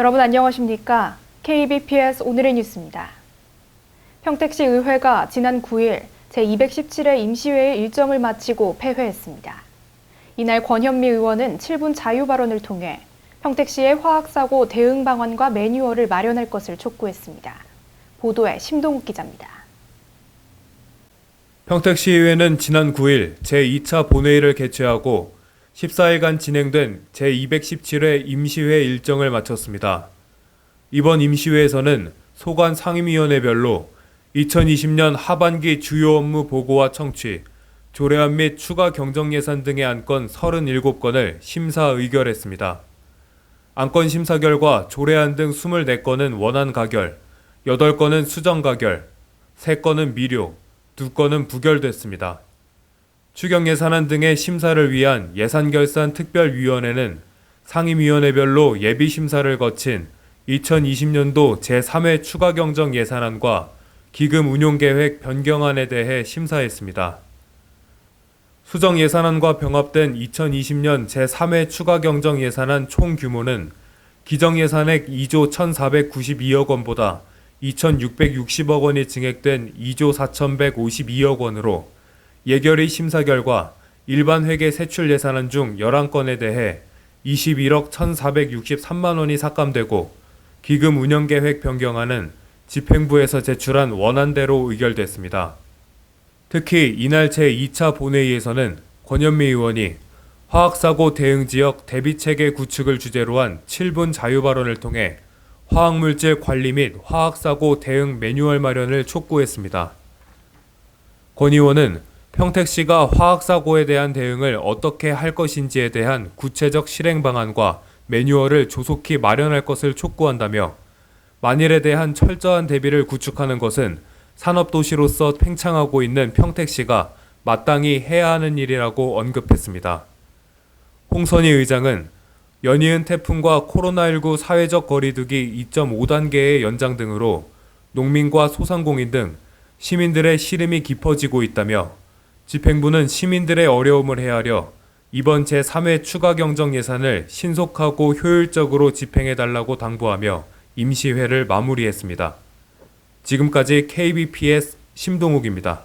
여러분 안녕하십니까? KBPS 오늘의 뉴스입니다. 평택시 의회가 지난 9일 제217회 임시회의 일정을 마치고 폐회했습니다. 이날 권현미 의원은 7분 자유 발언을 통해 평택시의 화학사고 대응 방안과 매뉴얼을 마련할 것을 촉구했습니다. 보도에 심동욱 기자입니다. 평택시의회는 지난 9일 제2차 본회의를 개최하고 14일간 진행된 제217회 임시회 일정을 마쳤습니다. 이번 임시회에서는 소관 상임위원회별로 2020년 하반기 주요 업무 보고와 청취, 조례안 및 추가 경정 예산 등의 안건 37건을 심사 의결했습니다. 안건 심사 결과 조례안 등 24건은 원안 가결, 8건은 수정 가결, 3건은 미료, 2건은 부결됐습니다. 추경 예산안 등의 심사를 위한 예산결산 특별위원회는 상임위원회별로 예비 심사를 거친 2020년도 제3회 추가 경정 예산안과 기금 운용 계획 변경안에 대해 심사했습니다. 수정 예산안과 병합된 2020년 제3회 추가 경정 예산안 총 규모는 기정 예산액 2조 1,492억 원보다 2,660억 원이 증액된 2조 4,152억 원으로 예결위 심사 결과 일반 회계 세출 예산안 중 11건에 대해 21억 1,463만 원이 삭감되고 기금 운영 계획 변경안은 집행부에서 제출한 원안대로 의결됐습니다. 특히 이날 제2차 본회의에서는 권현미 의원이 화학사고 대응 지역 대비 체계 구축을 주제로 한 7분 자유 발언을 통해 화학물질 관리 및 화학사고 대응 매뉴얼 마련을 촉구했습니다. 권 의원은 평택 시가 화학사고에 대한 대응을 어떻게 할 것인지에 대한 구체적 실행 방안과 매뉴얼을 조속히 마련할 것을 촉구한다며 만일에 대한 철저한 대비를 구축하는 것은 산업도시로서 팽창하고 있는 평택시가 마땅히 해야 하는 일이라고 언급했습니다. 홍선희 의장은 연이은 태풍과 코로나19 사회적 거리두기 2.5단계의 연장 등으로 농민과 소상공인 등 시민들의 시름이 깊어지고 있다며 집행부는 시민들의 어려움을 헤아려 이번 제3회 추가 경정 예산을 신속하고 효율적으로 집행해 달라고 당부하며 임시회를 마무리했습니다. 지금까지 KBPS 심동욱입니다.